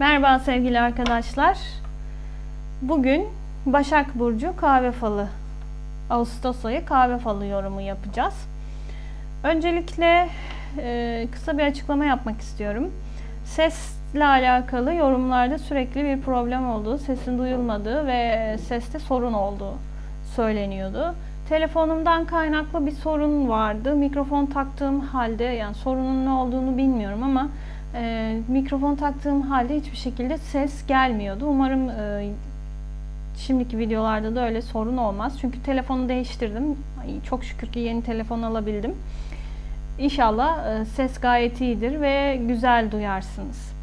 Merhaba sevgili arkadaşlar. Bugün Başak Burcu kahve falı, Ağustos ayı kahve falı yorumu yapacağız. Öncelikle e, kısa bir açıklama yapmak istiyorum. Sesle alakalı yorumlarda sürekli bir problem olduğu, sesin duyulmadığı ve seste sorun olduğu söyleniyordu. Telefonumdan kaynaklı bir sorun vardı. Mikrofon taktığım halde, yani sorunun ne olduğunu bilmiyorum ama e, mikrofon taktığım halde hiçbir şekilde ses gelmiyordu. Umarım e, şimdiki videolarda da öyle sorun olmaz. Çünkü telefonu değiştirdim. Ay, çok şükür ki yeni telefon alabildim. İnşallah e, ses gayet iyidir ve güzel duyarsınız.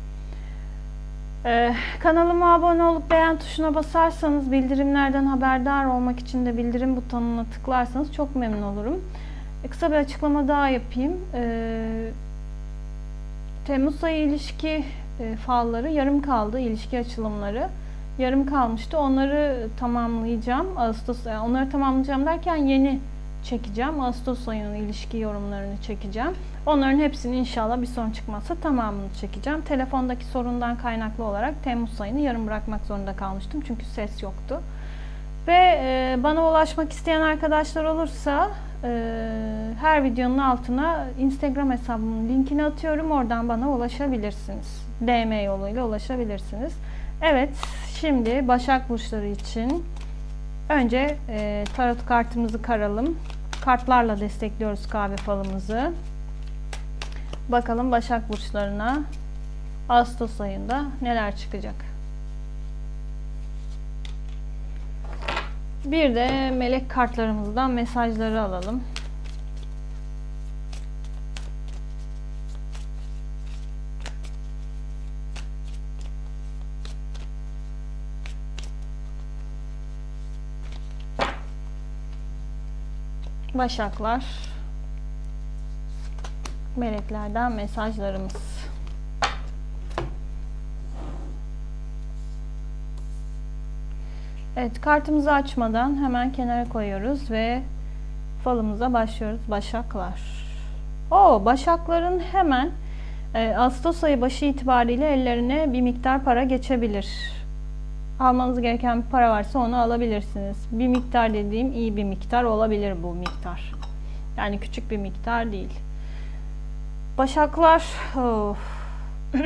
Ee, kanalıma abone olup beğen tuşuna basarsanız bildirimlerden haberdar olmak için de bildirim butonuna tıklarsanız çok memnun olurum. E, kısa bir açıklama daha yapayım. Ee, Temmuz ayı ilişki e, falları yarım kaldı, ilişki açılımları yarım kalmıştı. Onları tamamlayacağım. Ağustos yani onları tamamlayacağım derken yeni çekeceğim. Ağustos ayının ilişki yorumlarını çekeceğim. Onların hepsini inşallah bir sorun çıkmazsa tamamını çekeceğim. Telefondaki sorundan kaynaklı olarak Temmuz ayını yarım bırakmak zorunda kalmıştım. Çünkü ses yoktu. Ve e, bana ulaşmak isteyen arkadaşlar olursa e, her videonun altına Instagram hesabımın linkini atıyorum. Oradan bana ulaşabilirsiniz. DM yoluyla ulaşabilirsiniz. Evet, şimdi Başak Burçları için önce e, tarot kartımızı karalım. Kartlarla destekliyoruz kahve falımızı. Bakalım Başak Burçlarına Ağustos ayında neler çıkacak. Bir de melek kartlarımızdan mesajları alalım. Başaklar meleklerden mesajlarımız. Evet kartımızı açmadan hemen kenara koyuyoruz ve falımıza başlıyoruz. Başaklar. O Başakların hemen e, Ağustos ayı başı itibariyle ellerine bir miktar para geçebilir. Almanız gereken bir para varsa onu alabilirsiniz. Bir miktar dediğim iyi bir miktar olabilir bu miktar. Yani küçük bir miktar değil. Başaklar of.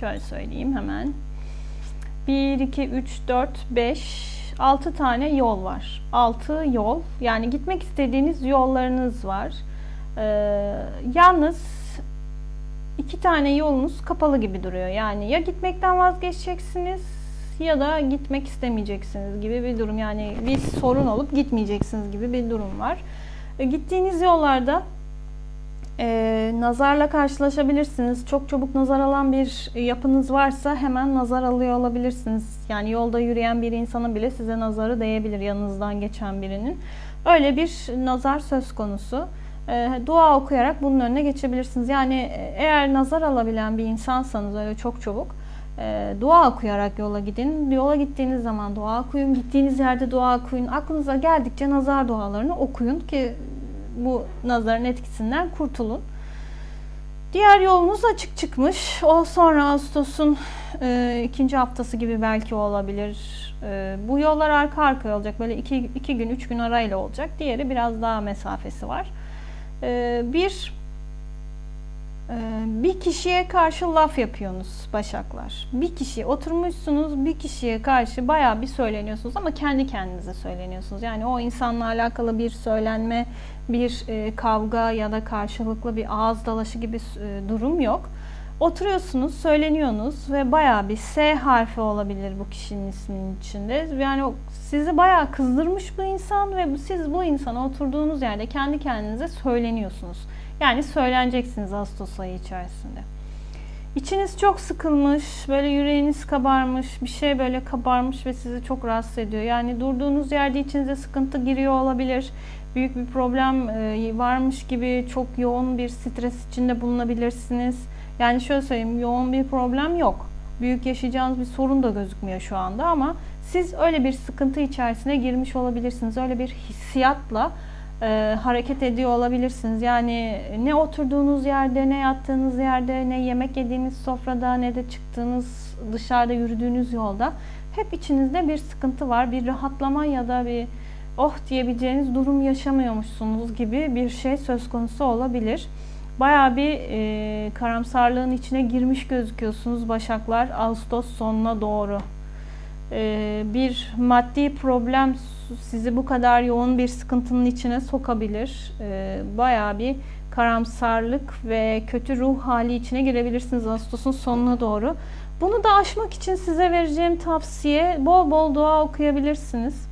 şöyle söyleyeyim hemen. 1, 2, 3, 4, 5, 6 tane yol var. 6 yol. Yani gitmek istediğiniz yollarınız var. Ee, yalnız iki tane yolunuz kapalı gibi duruyor. Yani ya gitmekten vazgeçeceksiniz ya da gitmek istemeyeceksiniz gibi bir durum. Yani bir sorun olup gitmeyeceksiniz gibi bir durum var. E, gittiğiniz yollarda e, nazarla karşılaşabilirsiniz. Çok çabuk nazar alan bir yapınız varsa hemen nazar alıyor olabilirsiniz. Yani yolda yürüyen bir insana bile size nazarı değebilir yanınızdan geçen birinin. Öyle bir nazar söz konusu. E, dua okuyarak bunun önüne geçebilirsiniz. Yani eğer nazar alabilen bir insansanız öyle çok çabuk e, dua okuyarak yola gidin. Yola gittiğiniz zaman dua okuyun. Gittiğiniz yerde dua okuyun. Aklınıza geldikçe nazar dualarını okuyun ki bu nazarın etkisinden kurtulun. Diğer yolunuz açık çıkmış. O sonra Ağustos'un e, ikinci haftası gibi belki olabilir. E, bu yollar arka arkaya olacak. Böyle iki, iki gün, üç gün arayla olacak. Diğeri biraz daha mesafesi var. E, bir e, bir kişiye karşı laf yapıyorsunuz Başaklar. Bir kişi oturmuşsunuz bir kişiye karşı bayağı bir söyleniyorsunuz ama kendi kendinize söyleniyorsunuz. Yani o insanla alakalı bir söylenme, bir e, kavga ya da karşılıklı bir ağız dalaşı gibi e, durum yok. Oturuyorsunuz, söyleniyorsunuz ve bayağı bir S harfi olabilir bu kişinin isminin içinde. Yani sizi bayağı kızdırmış bu insan ve siz bu insana oturduğunuz yerde kendi kendinize söyleniyorsunuz. Yani söyleneceksiniz Ağustos ayı içerisinde. İçiniz çok sıkılmış, böyle yüreğiniz kabarmış, bir şey böyle kabarmış ve sizi çok rahatsız ediyor. Yani durduğunuz yerde içinize sıkıntı giriyor olabilir. Büyük bir problem e, varmış gibi çok yoğun bir stres içinde bulunabilirsiniz. Yani şöyle söyleyeyim, yoğun bir problem yok. Büyük yaşayacağınız bir sorun da gözükmüyor şu anda ama siz öyle bir sıkıntı içerisine girmiş olabilirsiniz. Öyle bir hissiyatla e, hareket ediyor olabilirsiniz. Yani ne oturduğunuz yerde, ne yattığınız yerde, ne yemek yediğiniz sofrada, ne de çıktığınız dışarıda yürüdüğünüz yolda hep içinizde bir sıkıntı var. Bir rahatlama ya da bir oh diyebileceğiniz durum yaşamıyormuşsunuz gibi bir şey söz konusu olabilir. Bayağı bir e, karamsarlığın içine girmiş gözüküyorsunuz Başaklar Ağustos sonuna doğru. E, bir maddi problem sizi bu kadar yoğun bir sıkıntının içine sokabilir. E, bayağı bir karamsarlık ve kötü ruh hali içine girebilirsiniz Ağustos'un sonuna doğru. Bunu da aşmak için size vereceğim tavsiye bol bol dua okuyabilirsiniz.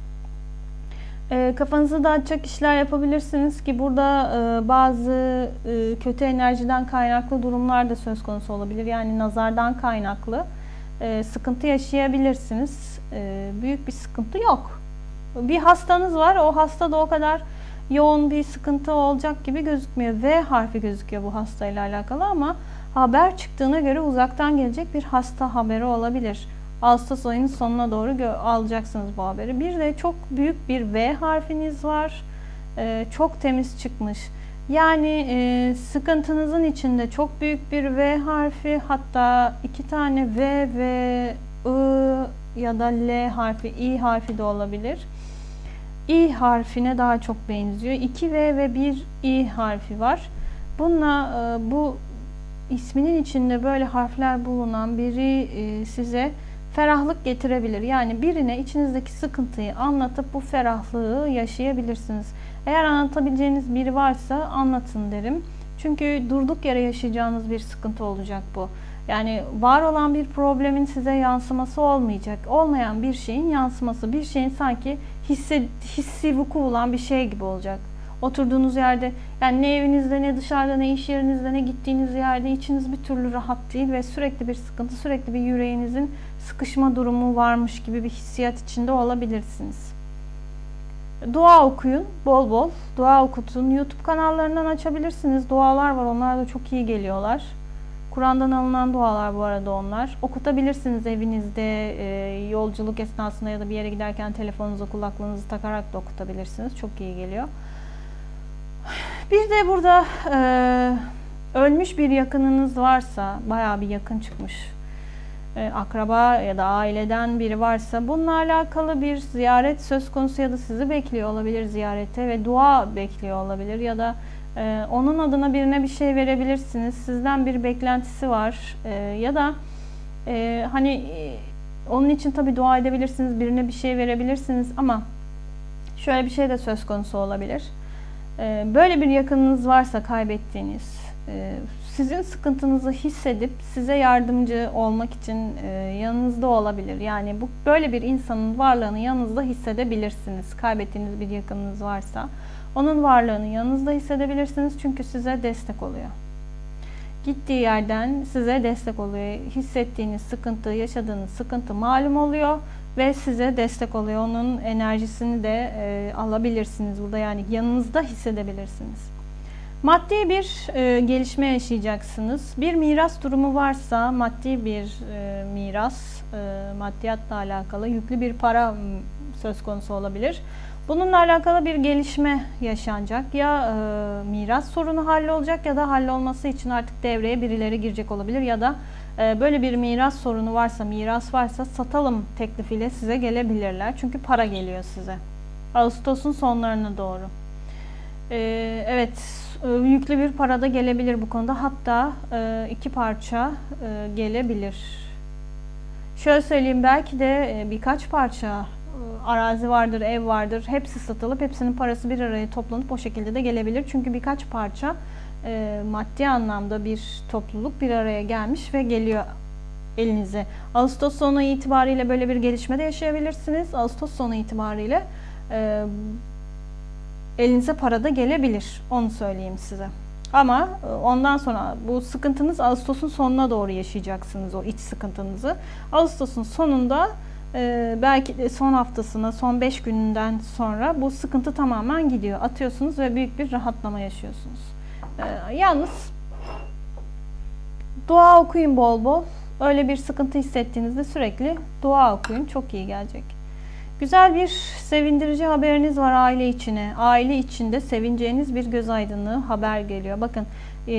E, kafanızı dağıtacak işler yapabilirsiniz ki burada e, bazı e, kötü enerjiden kaynaklı durumlar da söz konusu olabilir. Yani nazardan kaynaklı e, sıkıntı yaşayabilirsiniz. Büyük bir sıkıntı yok. Bir hastanız var, o hasta da o kadar yoğun bir sıkıntı olacak gibi gözükmüyor. V harfi gözüküyor bu hastayla alakalı ama haber çıktığına göre uzaktan gelecek bir hasta haberi olabilir. Ağustos ayının sonuna doğru alacaksınız bu haberi. Bir de çok büyük bir V harfiniz var. Ee, çok temiz çıkmış. Yani e, sıkıntınızın içinde çok büyük bir V harfi hatta iki tane V ve I ya da L harfi, I harfi de olabilir. I harfine daha çok benziyor. 2 V ve 1 I harfi var. Bununla e, bu isminin içinde böyle harfler bulunan biri e, size ferahlık getirebilir. Yani birine içinizdeki sıkıntıyı anlatıp bu ferahlığı yaşayabilirsiniz. Eğer anlatabileceğiniz biri varsa anlatın derim. Çünkü durduk yere yaşayacağınız bir sıkıntı olacak bu. Yani var olan bir problemin size yansıması olmayacak. Olmayan bir şeyin yansıması, bir şeyin sanki hissi, hissi vuku bulan bir şey gibi olacak. Oturduğunuz yerde yani ne evinizde ne dışarıda ne iş yerinizde ne gittiğiniz yerde içiniz bir türlü rahat değil ve sürekli bir sıkıntı, sürekli bir yüreğinizin sıkışma durumu varmış gibi bir hissiyat içinde olabilirsiniz. Dua okuyun bol bol. Dua okutun. YouTube kanallarından açabilirsiniz. Dualar var. Onlar da çok iyi geliyorlar. Kur'an'dan alınan dualar bu arada onlar. Okutabilirsiniz evinizde, e, yolculuk esnasında ya da bir yere giderken telefonunuza kulaklığınızı takarak da okutabilirsiniz. Çok iyi geliyor. Bir de burada e, ölmüş bir yakınınız varsa, bayağı bir yakın çıkmış, akraba ya da aileden biri varsa bununla alakalı bir ziyaret söz konusu ya da sizi bekliyor olabilir ziyarete ve dua bekliyor olabilir ya da e, onun adına birine bir şey verebilirsiniz. Sizden bir beklentisi var e, ya da e, hani e, onun için tabii dua edebilirsiniz, birine bir şey verebilirsiniz ama şöyle bir şey de söz konusu olabilir böyle bir yakınınız varsa kaybettiğiniz, e, sizin sıkıntınızı hissedip size yardımcı olmak için e, yanınızda olabilir. Yani bu böyle bir insanın varlığını yanınızda hissedebilirsiniz. Kaybettiğiniz bir yakınınız varsa onun varlığını yanınızda hissedebilirsiniz çünkü size destek oluyor. Gittiği yerden size destek oluyor. Hissettiğiniz sıkıntı, yaşadığınız sıkıntı malum oluyor ve size destek oluyor. Onun enerjisini de e, alabilirsiniz burada yani yanınızda hissedebilirsiniz. Maddi bir e, gelişme yaşayacaksınız. Bir miras durumu varsa maddi bir e, miras, e, maddiyatla alakalı yüklü bir para söz konusu olabilir. Bununla alakalı bir gelişme yaşanacak. Ya e, miras sorunu hallolacak ya da hallolması için artık devreye birileri girecek olabilir ya da ee, böyle bir miras sorunu varsa, miras varsa satalım teklifiyle size gelebilirler. Çünkü para geliyor size. Ağustos'un sonlarına doğru. Ee, evet, e, yüklü bir para da gelebilir bu konuda. Hatta e, iki parça e, gelebilir. Şöyle söyleyeyim, belki de birkaç parça arazi vardır, ev vardır. Hepsi satılıp hepsinin parası bir araya toplanıp o şekilde de gelebilir. Çünkü birkaç parça e, maddi anlamda bir topluluk bir araya gelmiş ve geliyor elinize. Ağustos sonu itibariyle böyle bir gelişme de yaşayabilirsiniz. Ağustos sonu itibariyle e, elinize para da gelebilir. Onu söyleyeyim size. Ama e, ondan sonra bu sıkıntınız Ağustos'un sonuna doğru yaşayacaksınız o iç sıkıntınızı. Ağustos'un sonunda e, belki de son haftasına, son 5 gününden sonra bu sıkıntı tamamen gidiyor. Atıyorsunuz ve büyük bir rahatlama yaşıyorsunuz. Ee, yalnız dua okuyun bol bol. Öyle bir sıkıntı hissettiğinizde sürekli dua okuyun. Çok iyi gelecek. Güzel bir sevindirici haberiniz var aile içine. Aile içinde sevineceğiniz bir göz aydınlığı haber geliyor. Bakın e,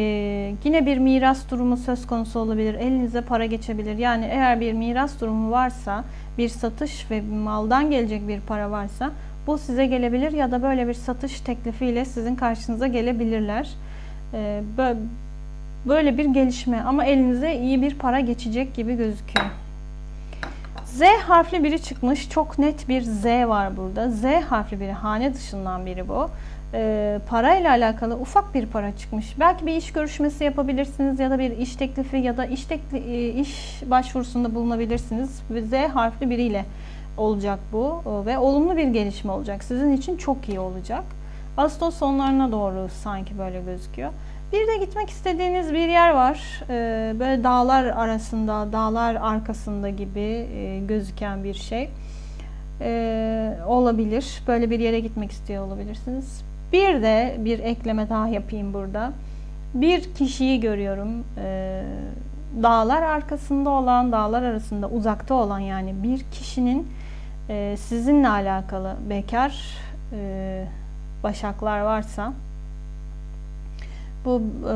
yine bir miras durumu söz konusu olabilir. Elinize para geçebilir. Yani eğer bir miras durumu varsa, bir satış ve maldan gelecek bir para varsa bu size gelebilir ya da böyle bir satış teklifiyle sizin karşınıza gelebilirler. E, bö- böyle bir gelişme ama elinize iyi bir para geçecek gibi gözüküyor. Z harfli biri çıkmış. Çok net bir Z var burada. Z harfli biri. Hane dışından biri bu. Ee, parayla alakalı ufak bir para çıkmış. Belki bir iş görüşmesi yapabilirsiniz ya da bir iş teklifi ya da iş tekli, e, iş başvurusunda bulunabilirsiniz. Z harfli biriyle olacak bu Ee, ve olumlu bir gelişme olacak. Sizin için çok iyi olacak. Ağustos sonlarına doğru sanki böyle gözüküyor. Bir de gitmek istediğiniz bir yer var. Ee, böyle dağlar arasında, dağlar arkasında gibi e, gözüken bir şey. Ee, olabilir. Böyle bir yere gitmek istiyor olabilirsiniz. Bir de bir ekleme daha yapayım burada. Bir kişiyi görüyorum. Ee, dağlar arkasında olan, dağlar arasında uzakta olan yani bir kişinin e, sizinle alakalı bekar e, başaklar varsa bu e,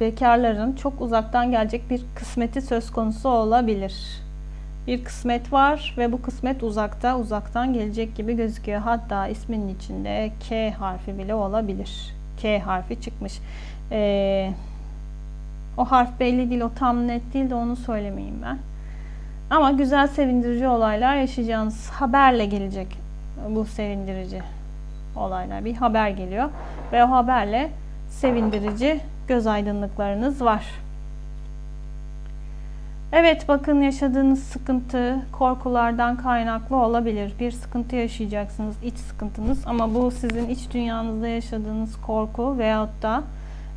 bekarların çok uzaktan gelecek bir kısmeti söz konusu olabilir. Bir kısmet var ve bu kısmet uzakta, uzaktan gelecek gibi gözüküyor. Hatta isminin içinde K harfi bile olabilir. K harfi çıkmış. E, o harf belli değil, o tam net değil de onu söylemeyeyim ben. Ama güzel sevindirici olaylar yaşayacağınız haberle gelecek bu sevindirici olaylar. Bir haber geliyor ve o haberle sevindirici göz aydınlıklarınız var. Evet bakın yaşadığınız sıkıntı korkulardan kaynaklı olabilir. Bir sıkıntı yaşayacaksınız, iç sıkıntınız ama bu sizin iç dünyanızda yaşadığınız korku veyahut da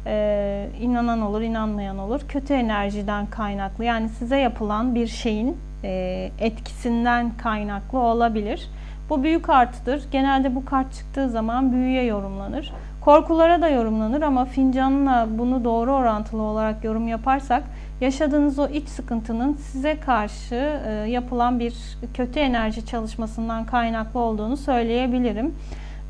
e, inanan olur, inanmayan olur. Kötü enerjiden kaynaklı yani size yapılan bir şeyin e, etkisinden kaynaklı olabilir. Bu büyük artıdır. Genelde bu kart çıktığı zaman büyüye yorumlanır. Korkulara da yorumlanır ama fincanla bunu doğru orantılı olarak yorum yaparsak yaşadığınız o iç sıkıntının size karşı e, yapılan bir kötü enerji çalışmasından kaynaklı olduğunu söyleyebilirim.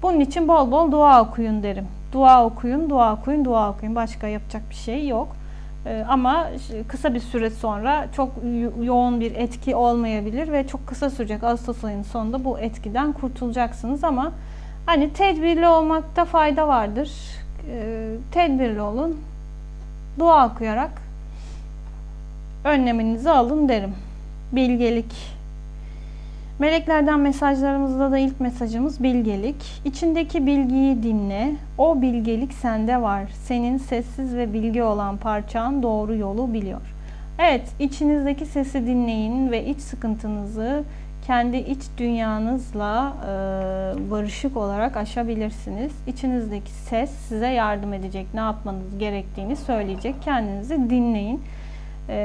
Bunun için bol bol dua okuyun derim. Dua okuyun, dua okuyun, dua okuyun. Başka yapacak bir şey yok. E, ama kısa bir süre sonra çok yoğun bir etki olmayabilir ve çok kısa sürecek. Ağustos ayının sonunda bu etkiden kurtulacaksınız ama Hani tedbirli olmakta fayda vardır. Ee, tedbirli olun. Dua okuyarak önleminizi alın derim. Bilgelik. Meleklerden mesajlarımızda da ilk mesajımız bilgelik. İçindeki bilgiyi dinle. O bilgelik sende var. Senin sessiz ve bilgi olan parçan doğru yolu biliyor. Evet, içinizdeki sesi dinleyin ve iç sıkıntınızı kendi iç dünyanızla e, barışık olarak aşabilirsiniz. İçinizdeki ses size yardım edecek, ne yapmanız gerektiğini söyleyecek. Kendinizi dinleyin e,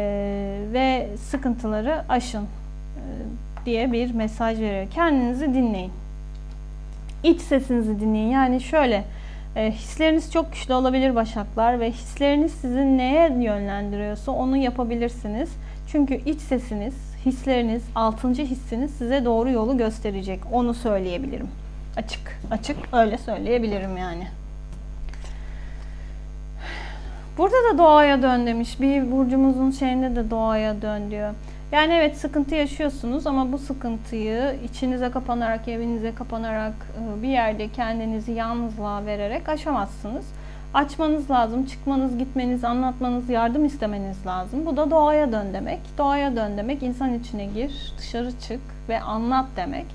ve sıkıntıları aşın e, diye bir mesaj veriyor. Kendinizi dinleyin. İç sesinizi dinleyin. Yani şöyle e, hisleriniz çok güçlü olabilir başaklar ve hisleriniz sizi neye yönlendiriyorsa onu yapabilirsiniz. Çünkü iç sesiniz hisleriniz, altıncı hissiniz size doğru yolu gösterecek. Onu söyleyebilirim. Açık, açık öyle söyleyebilirim yani. Burada da doğaya dön demiş. Bir burcumuzun şeyinde de doğaya dön diyor. Yani evet sıkıntı yaşıyorsunuz ama bu sıkıntıyı içinize kapanarak, evinize kapanarak, e, bir yerde kendinizi yalnızlığa vererek aşamazsınız açmanız lazım, çıkmanız, gitmeniz, anlatmanız, yardım istemeniz lazım. Bu da doğaya dön demek. Doğaya dön demek insan içine gir, dışarı çık ve anlat demek.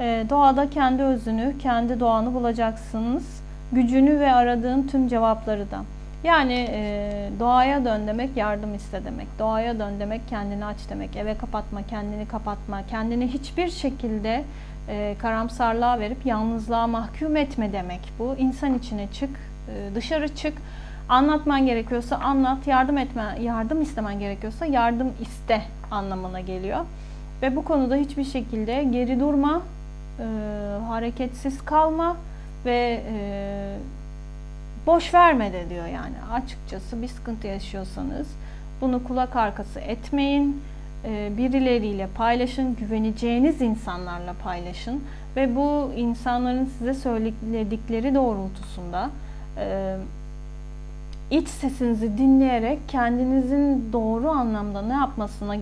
Ee, doğada kendi özünü, kendi doğanı bulacaksınız. Gücünü ve aradığın tüm cevapları da. Yani e, doğaya dön demek yardım iste demek. Doğaya dön demek kendini aç demek. Eve kapatma, kendini kapatma. Kendini hiçbir şekilde e, karamsarlığa verip yalnızlığa mahkum etme demek bu. İnsan içine çık, e, dışarı çık. Anlatman gerekiyorsa anlat, yardım etme, yardım istemen gerekiyorsa yardım iste anlamına geliyor. Ve bu konuda hiçbir şekilde geri durma, e, hareketsiz kalma ve e, boş verme de diyor yani. Açıkçası bir sıkıntı yaşıyorsanız bunu kulak arkası etmeyin. e, birileriyle paylaşın, güveneceğiniz insanlarla paylaşın ve bu insanların size söyledikleri doğrultusunda e, iç sesinizi dinleyerek kendinizin doğru anlamda ne yapmasına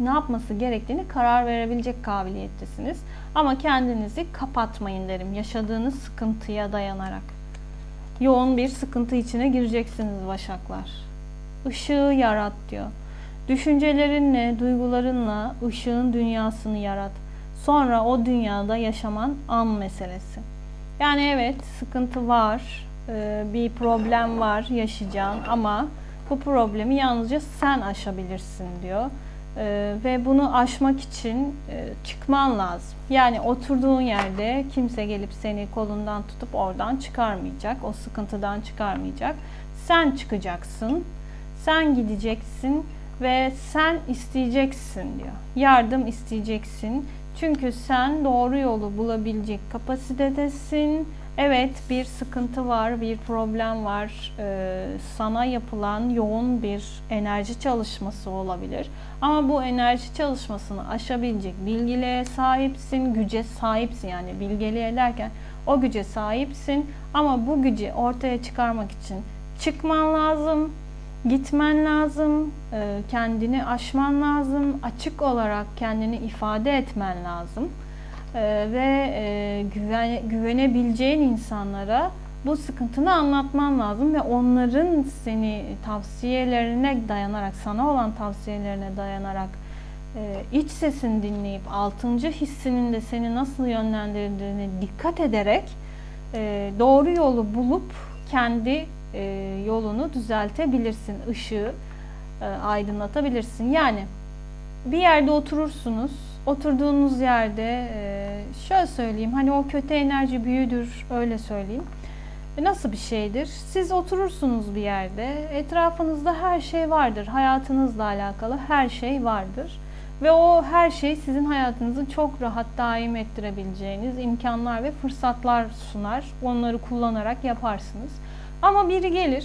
ne yapması gerektiğini karar verebilecek kabiliyettesiniz. Ama kendinizi kapatmayın derim yaşadığınız sıkıntıya dayanarak. Yoğun bir sıkıntı içine gireceksiniz Başaklar. Işığı yarat diyor. Düşüncelerinle, duygularınla ışığın dünyasını yarat. Sonra o dünyada yaşaman an meselesi. Yani evet sıkıntı var, bir problem var yaşayacağın ama bu problemi yalnızca sen aşabilirsin diyor. E, ve bunu aşmak için e, çıkman lazım. Yani oturduğun yerde kimse gelip seni kolundan tutup oradan çıkarmayacak, o sıkıntıdan çıkarmayacak. Sen çıkacaksın, sen gideceksin ve sen isteyeceksin diyor. Yardım isteyeceksin. Çünkü sen doğru yolu bulabilecek kapasitedesin. Evet bir sıkıntı var, bir problem var. Ee, sana yapılan yoğun bir enerji çalışması olabilir. Ama bu enerji çalışmasını aşabilecek bilgiliğe sahipsin, güce sahipsin. Yani bilgeliğe derken o güce sahipsin. Ama bu gücü ortaya çıkarmak için çıkman lazım, gitmen lazım, e, kendini aşman lazım, açık olarak kendini ifade etmen lazım. E, ve e, güven, güvenebileceğin insanlara bu sıkıntını anlatman lazım ve onların seni tavsiyelerine dayanarak, sana olan tavsiyelerine dayanarak iç sesini dinleyip altıncı hissinin de seni nasıl yönlendirdiğine dikkat ederek doğru yolu bulup kendi yolunu düzeltebilirsin, ışığı aydınlatabilirsin. Yani bir yerde oturursunuz, oturduğunuz yerde şöyle söyleyeyim hani o kötü enerji büyüdür öyle söyleyeyim. Nasıl bir şeydir? Siz oturursunuz bir yerde, etrafınızda her şey vardır, hayatınızla alakalı her şey vardır. Ve o her şey sizin hayatınızı çok rahat daim ettirebileceğiniz imkanlar ve fırsatlar sunar. Onları kullanarak yaparsınız. Ama biri gelir,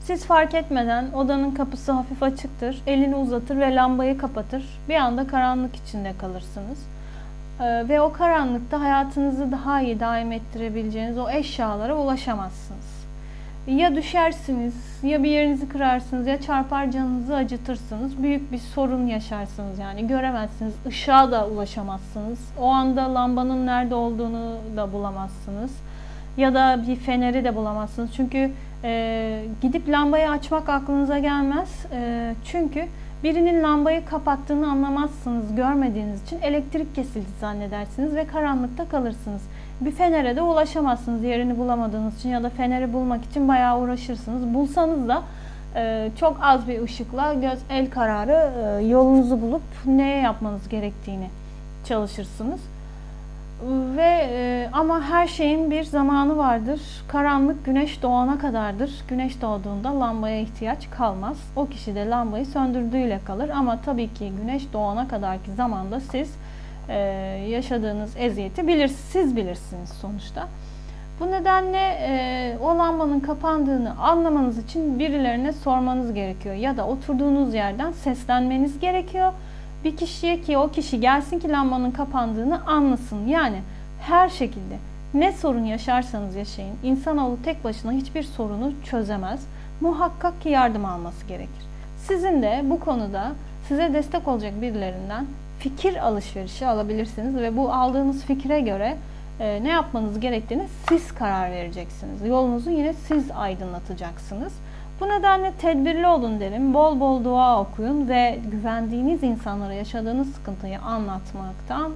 siz fark etmeden odanın kapısı hafif açıktır, elini uzatır ve lambayı kapatır. Bir anda karanlık içinde kalırsınız. Ee, ve o karanlıkta hayatınızı daha iyi daim ettirebileceğiniz o eşyalara ulaşamazsınız. Ya düşersiniz, ya bir yerinizi kırarsınız, ya çarpar canınızı acıtırsınız. Büyük bir sorun yaşarsınız yani göremezsiniz. Işığa da ulaşamazsınız. O anda lambanın nerede olduğunu da bulamazsınız. Ya da bir feneri de bulamazsınız. Çünkü e, gidip lambayı açmak aklınıza gelmez. E, çünkü birinin lambayı kapattığını anlamazsınız görmediğiniz için elektrik kesildi zannedersiniz ve karanlıkta kalırsınız. Bir fenere de ulaşamazsınız yerini bulamadığınız için ya da feneri bulmak için bayağı uğraşırsınız. Bulsanız da e, çok az bir ışıkla göz el kararı e, yolunuzu bulup neye yapmanız gerektiğini çalışırsınız. Ve e, ama her şeyin bir zamanı vardır. Karanlık güneş doğana kadardır. Güneş doğduğunda lambaya ihtiyaç kalmaz. O kişi de lambayı söndürdüğüyle kalır. Ama tabii ki güneş doğana kadarki zamanda siz e, yaşadığınız eziyeti bilir, siz bilirsiniz sonuçta. Bu nedenle e, o lambanın kapandığını anlamanız için birilerine sormanız gerekiyor. Ya da oturduğunuz yerden seslenmeniz gerekiyor bir kişiye ki o kişi gelsin ki lambanın kapandığını anlasın. Yani her şekilde ne sorun yaşarsanız yaşayın. İnsanoğlu tek başına hiçbir sorunu çözemez. Muhakkak ki yardım alması gerekir. Sizin de bu konuda size destek olacak birilerinden fikir alışverişi alabilirsiniz ve bu aldığınız fikre göre e, ne yapmanız gerektiğini siz karar vereceksiniz. Yolunuzu yine siz aydınlatacaksınız. Bu nedenle tedbirli olun derim. Bol bol dua okuyun ve güvendiğiniz insanlara yaşadığınız sıkıntıyı anlatmaktan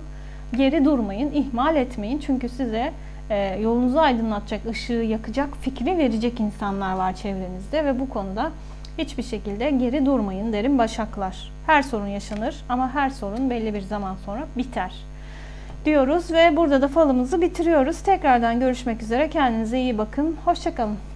geri durmayın, ihmal etmeyin. Çünkü size e, yolunuzu aydınlatacak, ışığı yakacak fikri verecek insanlar var çevrenizde ve bu konuda hiçbir şekilde geri durmayın derim Başaklar. Her sorun yaşanır ama her sorun belli bir zaman sonra biter diyoruz ve burada da falımızı bitiriyoruz. Tekrardan görüşmek üzere. Kendinize iyi bakın. Hoşçakalın.